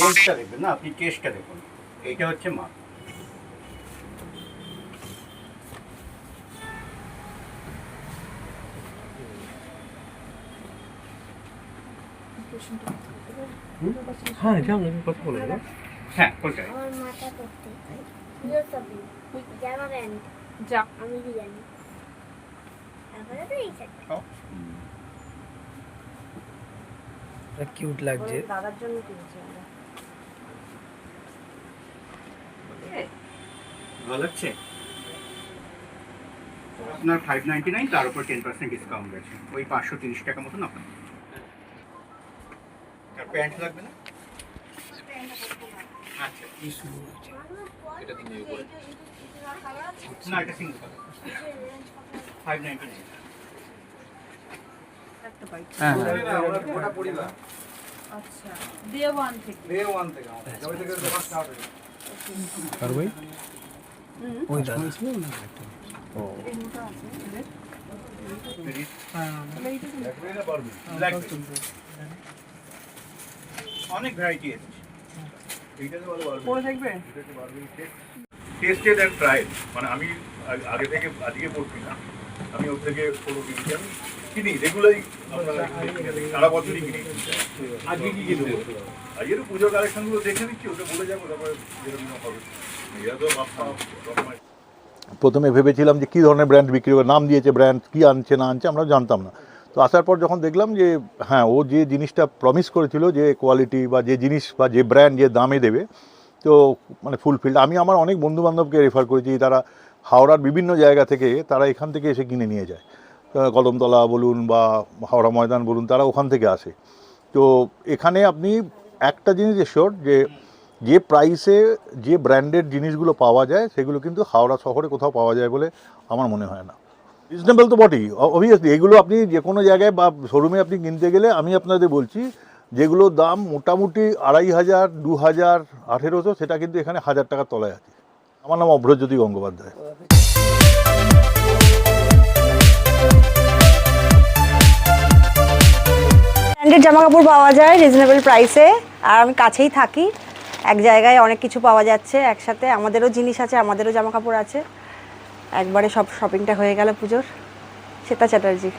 না দেখবেন না? আপনি কেসটা দেখুন। এইটা হচ্ছে মাপ। হ্যাঁ যাও আমি কথা বলে দেবো। হ্যাঁ কোনটাই আমার মাথা করতে জামা প্যান্ট যা আমি জানি তারপরে তো এই চারটা কিউট লাগছে। দাদার জন্য কিনেছি আমরা। ভালো লাগছে? আপনার ফাইভ নাইনটি নাইন তার উপর টেন পার্সেন্ট ডিসকাউন্ট আছে ওই পাঁচশো তিরিশ টাকা মতন আপনার। আর প্যান্ট লাগবে না? আচ্ছা না এটা সিঙ্গেল ফাইভ নাইনটি নাইন হ্যাঁ আচ্ছা ডে ওয়ান থেকে। আর ভাই ওই দাদা ও অনেক ভ্যারাইটি টেস্টেড অ্যান্ড মানে আমি আগে থেকে আজকে পড়ছি না। আমি ওর থেকে কোনো কিনছি আমি কিনি। রেগুলারই সারা বছরই কিনি। আজকে কি কিনবো পুজোর কালেকশনগুলো দেখে নিচ্ছি, ওটা বলে যাব, তারপরে প্রথমে ভেবেছিলাম যে কী ধরনের ব্র্যান্ড বিক্রি করে নাম দিয়েছে ব্র্যান্ড কী আনছে, না আনছে, আমরা জানতাম না। তো আসার পর যখন দেখলাম যে হ্যাঁ ও যে জিনিসটা প্রমিস করেছিল যে কোয়ালিটি বা যে জিনিস বা যে ব্র্যান্ড যে দামে দেবে, তো মানে ফুলফিল্ড আমি আমার অনেক বন্ধু বান্ধবকে রেফার করেছি, তারা হাওড়ার বিভিন্ন জায়গা থেকে, তারা এখান থেকে এসে কিনে নিয়ে যায়। কদমতলা বলুন বা হাওড়া ময়দান বলুন, তারা ওখান থেকে আসে। তো এখানে আপনি একটা জিনিস এসোর যে যে প্রাইসে যে ব্র্যান্ডেড জিনিসগুলো পাওয়া যায়, সেগুলো কিন্তু হাওড়া শহরে কোথাও পাওয়া যায় বলে আমার মনে হয় না। রিজনেবল তো বটেই। অবভিয়াসলি এগুলো আপনি যে কোনো জায়গায় বা শোরুমে আপনি কিনতে গেলে আমি আপনাদের বলছি যেগুলোর দাম মোটামুটি আড়াই হাজার, দু হাজার, আঠেরোশো, সেটা কিন্তু এখানে হাজার টাকার তলায় আছে। আমার নাম অভ্রজ্যোতি গঙ্গোপাধ্যায়। ব্র্যান্ডেড জামা কাপড় পাওয়া যায় রিজনেবল প্রাইসে আর আমি কাছেই থাকি। এক জায়গায় অনেক কিছু পাওয়া যাচ্ছে একসাথে। আমাদেরও জিনিস আছে আমাদেরও জামা কাপড় আছে। একবারে সব শপিংটা হয়ে গেল পুজোর। শ্বেতা চ্যাটার্জি।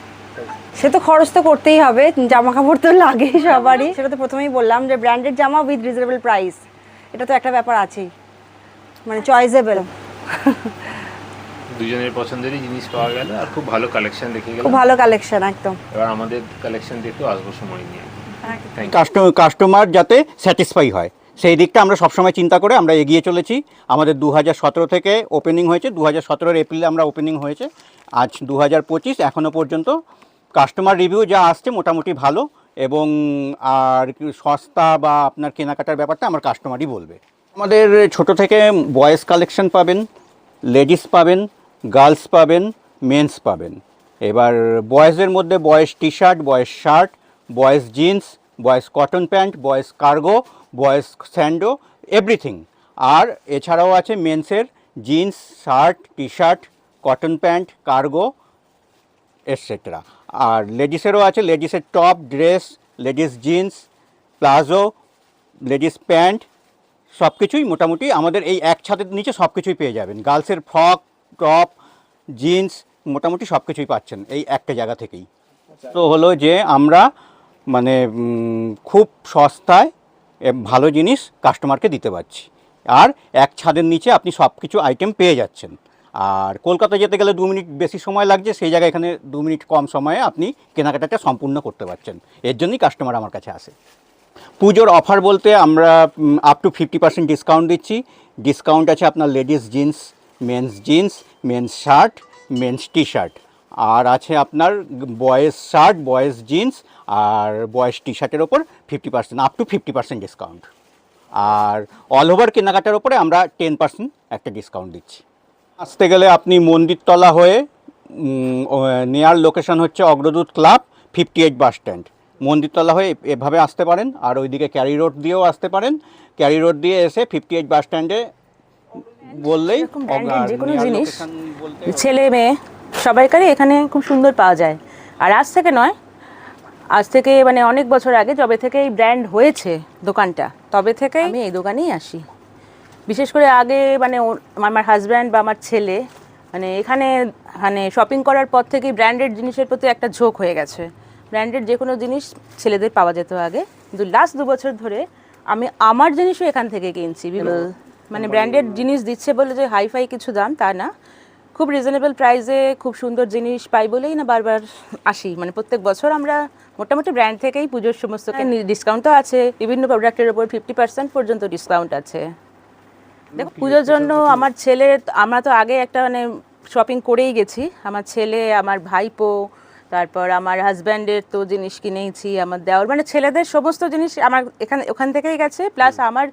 সে তো খরচ তো করতেই হবে জামা কাপড় তো লাগেই সবারই। সেটা তো প্রথমেই বললাম যে ব্র্যান্ডেড জামা উইথ রিজনেবল প্রাইস এটা তো একটা ব্যাপার আছেই। মানে চয়েসেবল দুজনের পছন্দেরই জিনিস পাওয়া গেল আর খুব ভালো কালেকশন দেখে গেল খুব ভালো কালেকশন একদম। এবার আমাদের কালেকশন দেখেও আসব সময় নিয়ে। কাস্টমার যাতে স্যাটিসফাই হয়। সেই দিকটা আমরা সবসময় চিন্তা করে আমরা এগিয়ে চলেছি। আমাদের দু হাজার সতেরো থেকে ওপেনিং হয়েছে। দু হাজার সতেরোর এপ্রিলে আমরা ওপেনিং হয়েছে। আজ দু হাজার পঁচিশ এখনও পর্যন্ত কাস্টমার রিভিউ যা আসছে মোটামুটি ভালো এবং আর সস্তা বা আপনার কেনাকাটার ব্যাপারটা আমার কাস্টমারই বলবে। আমাদের ছোট থেকে বয়েজ কালেকশন পাবেন লেডিস পাবেন গার্লস পাবেন মেন্স পাবেন। এবার বয়েজের মধ্যে boys T shirt boys shirt boys jeans boys cotton pant boys cargo boys sando, everything. আর এছাড়াও আছে মেন্সের jeans, shirt T shirt cotton pant, cargo, etcetera. আর লেডিসেরও আছে লেডিসের top, dress, ladies jeans, palazzo, ladies pant সব কিছুই মোটামুটি আমাদের এই এক ছাদের নিচে সব কিছুই পেয়ে যাবেন। গার্লসের ফ্রক, টপ, জিন্স, মোটামুটি সব কিছুই পাচ্ছেন এই একটা জায়গা থেকেই। তো হলো যে আমরা মানে খুব সস্তায় ভালো জিনিস কাস্টমারকে দিতে পারছি। আর এক ছাদের নিচে আপনি সব কিছু আইটেম পেয়ে যাচ্ছেন। আর কলকাতা যেতে গেলে দু মিনিট বেশি সময় লাগছে, সেই জায়গায় এখানে দু মিনিট কম সময়ে আপনি কেনাকাটাটা সম্পূর্ণ করতে পারছেন। এর জন্যই কাস্টমার আমার কাছে আসে। পুজোর অফার বলতে আমরা up to fifty percent discount দিচ্ছি। ডিসকাউন্ট আছে আপনার ladies jeans men's jeans men's shirt men's T shirt আর আছে আপনার বয়েজ শার্ট বয়েজ জিন্স আর বয়েজ টি শার্টের ওপর fifty percent up to fifty percent discount R all over কেনাকাটার ওপরে আমরা টেন পার্সেন্ট একটা ডিসকাউন্ট দিচ্ছি। আসতে গেলে আপনি মন্দিরতলা হয়ে নেয়ার লোকেশন হচ্ছে Agradoot club fifty eight bus stand Mandirtala হয়ে এভাবে আসতে পারেন আর ওইদিকে ক্যারি রোড দিয়েও আসতে পারেন। ক্যারি রোড দিয়ে এসে ফিফটি এইট বাস স্ট্যান্ডে বললেই যে কোনো জিনিস ছেলে মেয়ে সবাইকারই এখানে খুব সুন্দর পাওয়া যায়। আর আজ থেকে নয় আজ থেকে মানে অনেক বছর আগে যবে থেকে এই ব্র্যান্ড হয়েছে দোকানটা তবে থেকে আমি এই দোকানেই আসি। বিশেষ করে আগে মানে আমার হাজব্যান্ড বা আমার ছেলে মানে এখানে মানে শপিং করার পর থেকেই ব্র্যান্ডেড জিনিসের প্রতি একটা ঝোঁক হয়ে গেছে। ব্র্যান্ডেড যে কোনো জিনিস ছেলেদের পাওয়া যেত আগে কিন্তু লাস্ট দু বছর ধরে আমি আমার জিনিসও এখান থেকে কিনছি। মানে ব্র্যান্ডেড জিনিস দিচ্ছে বলে যে হাইফাই কিছু দাম তা না। খুব রিজনেবল প্রাইসে খুব সুন্দর জিনিস পাই বলেই না বারবার আসি। মানে প্রত্যেক বছর আমরা মোটামুটি ব্র্যান্ড থেকেই পুজোর সমস্ত ডিসকাউন্ট তো আছে। বিভিন্ন প্রোডাক্টের উপর ফিফটি পার্সেন্ট পর্যন্ত ডিসকাউন্ট আছে। দেখো পুজোর জন্য আমার ছেলে আমরা তো আগে একটা মানে শপিং করেই গেছি। আমার ছেলে আমার ভাইপো তারপর আমার হাজব্যান্ডের তো জিনিস কিনেইছি আমার দেওয়ার। মানে ছেলেদের সমস্ত জিনিস আমার এখানে ওখান থেকেই গেছে। প্লাস আমার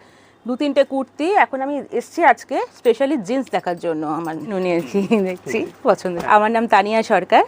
দু তিনটে কুর্তি। এখন আমি এসছি আজকে স্পেশালি জিন্স দেখার জন্য। আমার নিয়েছি দেখছি, পছন্দ। আমার নাম তানিয়া সরকার।